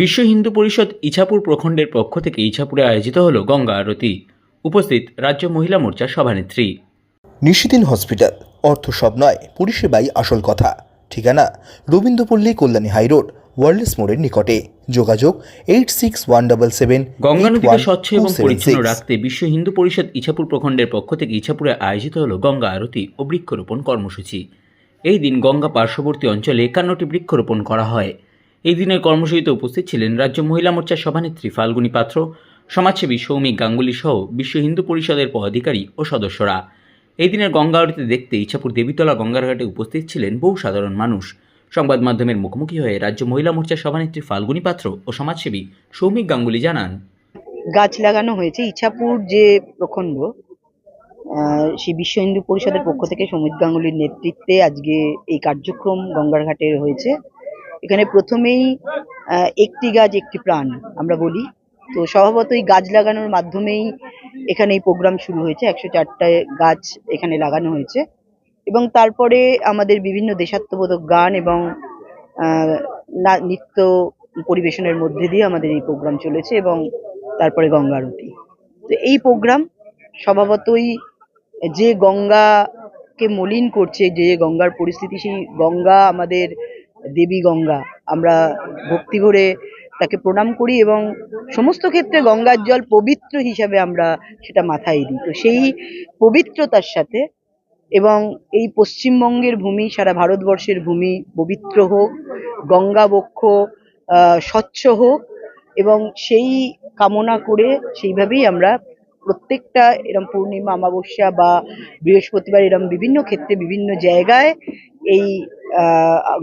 বিশ্ব হিন্দু পরিষদ ইছাপুর প্রখণ্ডের পক্ষ থেকে ইছাপুরে আয়োজিত হল গঙ্গা আরতি। উপস্থিত রাজ্য মহিলা মোর্চার সভানেত্রী। নিশিদিন হসপিটাল অর্থ সব নয় পরিষেবাই আসল কথা। ঠিকানা রবীন্দ্রপল্লী কল্যাণী হাইরোড ওয়ার্ল্ডস মোড়ের নিকটে। যোগাযোগ eight six one double seven Ganga নদীকে স্বচ্ছ এবং পরিচ্ছন্ন রাখতে বিশ্ব হিন্দু পরিষদ ইছাপুর প্রখণ্ডের পক্ষ থেকে ইছাপুরে আয়োজিত হল গঙ্গা আরতি ও বৃক্ষরোপণ কর্মসূচি। এই দিন গঙ্গা পার্শ্ববর্তী অঞ্চলে একান্নটি বৃক্ষরোপণ করা হয়। এই দিনের কর্মসূচিতে উপস্থিত ছিলেন রাজ্য মহিলা মোর্চার সভানেত্রী ফাল্গুনী পাত্র, সমাজসেবী সৌমিক গাঙ্গুলি সহ বিশ্ব হিন্দু পরিষদের পদাধিকারী ও সদস্যরা। এই দিনের গঙ্গা আরতি দেখতে ইচ্ছাপুর দেবীতলা গঙ্গার ঘাটে উপস্থিত ছিলেন বহু সাধারণ মানুষ। সংবাদ মাধ্যমের মুখোমুখি হয়ে রাজ্য মহিলা মোর্চার সভানেত্রী ফাল্গুনী পাত্র ও সমাজসেবী সৌমিক গাঙ্গুলি জানান, গাছ লাগানো হয়েছে। ইচ্ছাপুর যে প্রখণ্ড সেই বিশ্ব হিন্দু পরিষদের পক্ষ থেকে সমিত গাঙ্গুলির নেতৃত্বে আজকে এই কার্যক্রম গঙ্গার ঘাটে হয়েছে। এখানে প্রথমেই একটি গাছ, একটি প্রাণ আমরা বলি। তো স্বভাবতই গাছ লাগানোর মাধ্যমেই এখানে এই প্রোগ্রাম শুরু হয়েছে। একশো চারটা গাছ এখানে লাগানো হয়েছে। এবং তারপরে আমাদের বিভিন্ন দেশাত্মবোধক গান এবং নৃত্য পরিবেশনের মধ্যে দিয়ে আমাদের এই প্রোগ্রাম চলেছে এবং তারপরে গঙ্গা আরতি। তো এই প্রোগ্রাম স্বভাবতই যে গঙ্গাকে মলিন করছে, যে গঙ্গার পরিস্থিতি, সেই গঙ্গা আমাদের দেবী গঙ্গা। আমরা ভক্তি ভরে তাকে প্রণাম করি এবং সমস্ত ক্ষেত্রে গঙ্গার জল পবিত্র হিসাবে আমরা সেটা মাথায় দিই। তো সেই পবিত্রতার সাথে এবং এই পশ্চিমবঙ্গের ভূমি, সারা ভারতবর্ষের ভূমি পবিত্র হোক, গঙ্গা বক্ষ স্বচ্ছ হোক এবং সেই কামনা করে সেইভাবেই আমরা প্রত্যেকটা এরম পূর্ণিমা, অমাবস্যা বা বৃহস্পতিবার এরম বিভিন্ন ক্ষেত্রে বিভিন্ন জায়গায় এই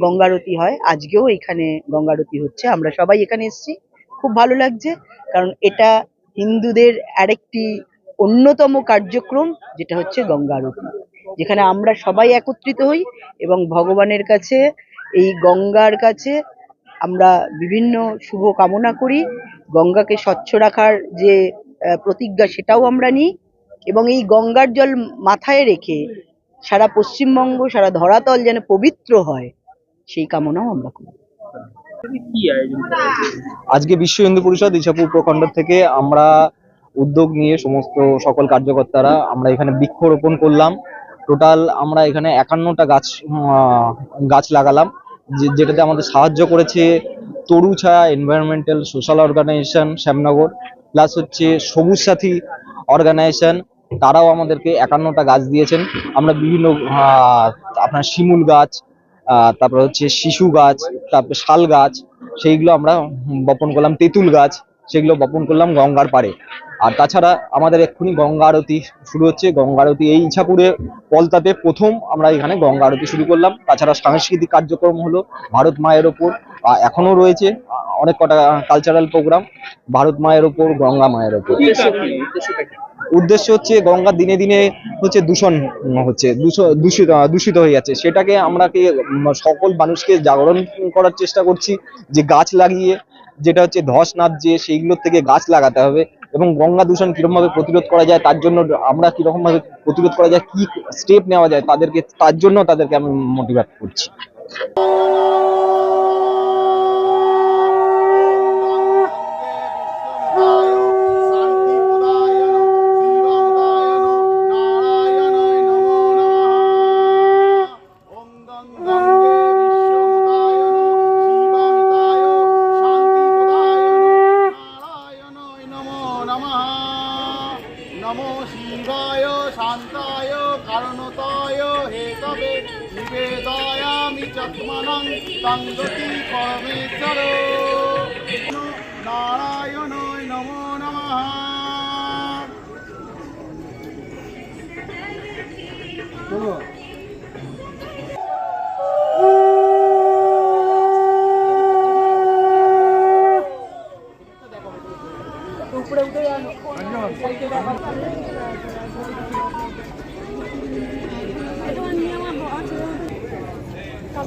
গঙ্গারতি হয়। আজকেও এখানে গঙ্গারতি হচ্ছে। আমরা সবাই এখানে এসেছি। খুব ভালো লাগছে, কারণ এটা হিন্দুদের আরেকটি অন্যতম কার্যক্রম, যেটা হচ্ছে গঙ্গা আরতি যেখানে আমরা সবাই একত্রিত হই এবং ভগবানের কাছে, এই গঙ্গার কাছে আমরা বিভিন্ন শুভ কামনা করি। গঙ্গাকে স্বচ্ছ রাখার যে প্রতিজ্ঞা সেটাও আমরা নিই এবং এই গঙ্গার জল মাথায় রেখে সারা পশ্চিমবঙ্গ সারা ধরাতল যেন পবিত্র হয় সেই কামনাও আমরা করি। আজকে বিশ্ব হিন্দু পরিষদ ইছাপুর প্রখণ্ড থেকে আমরা উদ্যোগ নিয়ে সমস্ত সকল কার্যকর্তারা আমরা এখানে বৃক্ষরোপণ করলাম। টোটাল আমরা এখানে একান্নটা গাছ আহ, গাছ লাগালাম যে- যেটাতে আমাদের সাহায্য করেছে Taru Chhaya environmental social organisation Shyamnagar plus হচ্ছে সবুজ সাথী অর্গানাইজেশন তারাও আমাদেরকে একান্নটা গাছ দিয়েছেন। আমরা বিভিন্ন আপনার শিমুল গাছ তারপর হচ্ছে শিশু গাছ, তারপর শাল গাছ, সেইগুলো আমরা বপন করলাম। তেঁতুল গাছ, সেগুলো বপন করলাম গঙ্গার পাড়ে। আর তাছাড়া আমাদের এক্ষুনি গঙ্গা আরতি শুরু হচ্ছে। গঙ্গা আরতি এই ইছাপুরে পলতাতে প্রথম আমরা এখানে গঙ্গা আরতি শুরু করলাম। তাছাড়া সাংস্কৃতিক কার্যক্রম হলো ভারত মায়ের ওপর এখনও রয়েছে। অনেক কটা কালচারাল প্রোগ্রাম ভারত মায়ের ওপর গঙ্গা মায়ের ওপর। উদ্দেশ্য হচ্ছে গঙ্গা দিনে দিনে হচ্ছে দূষণ হচ্ছে দূষিত দূষিত হয়ে যাচ্ছে। সেটাকে আমরা কি সকল মানুষকে জাগরণ করার চেষ্টা করছি যে গাছ লাগিয়ে যেটা হচ্ছে ধস নামছে সেইগুলোর থেকে গাছ লাগাতে হবে এবং গঙ্গা দূষণ কীরকম ভাবে প্রতিরোধ করা যায় তার জন্য আমরা কীরকম ভাবে প্রতিরোধ করা যায় কি স্টেপ নেওয়া যায় তাদেরকে তার জন্য তাদেরকে আমি মোটিভেট করছি। নমো শিবায় শান্তায় কারণতায় হেতবে নিবেদয়ামি চত্মনং তঙ্গতি পরমেশ্বর নারায়ণ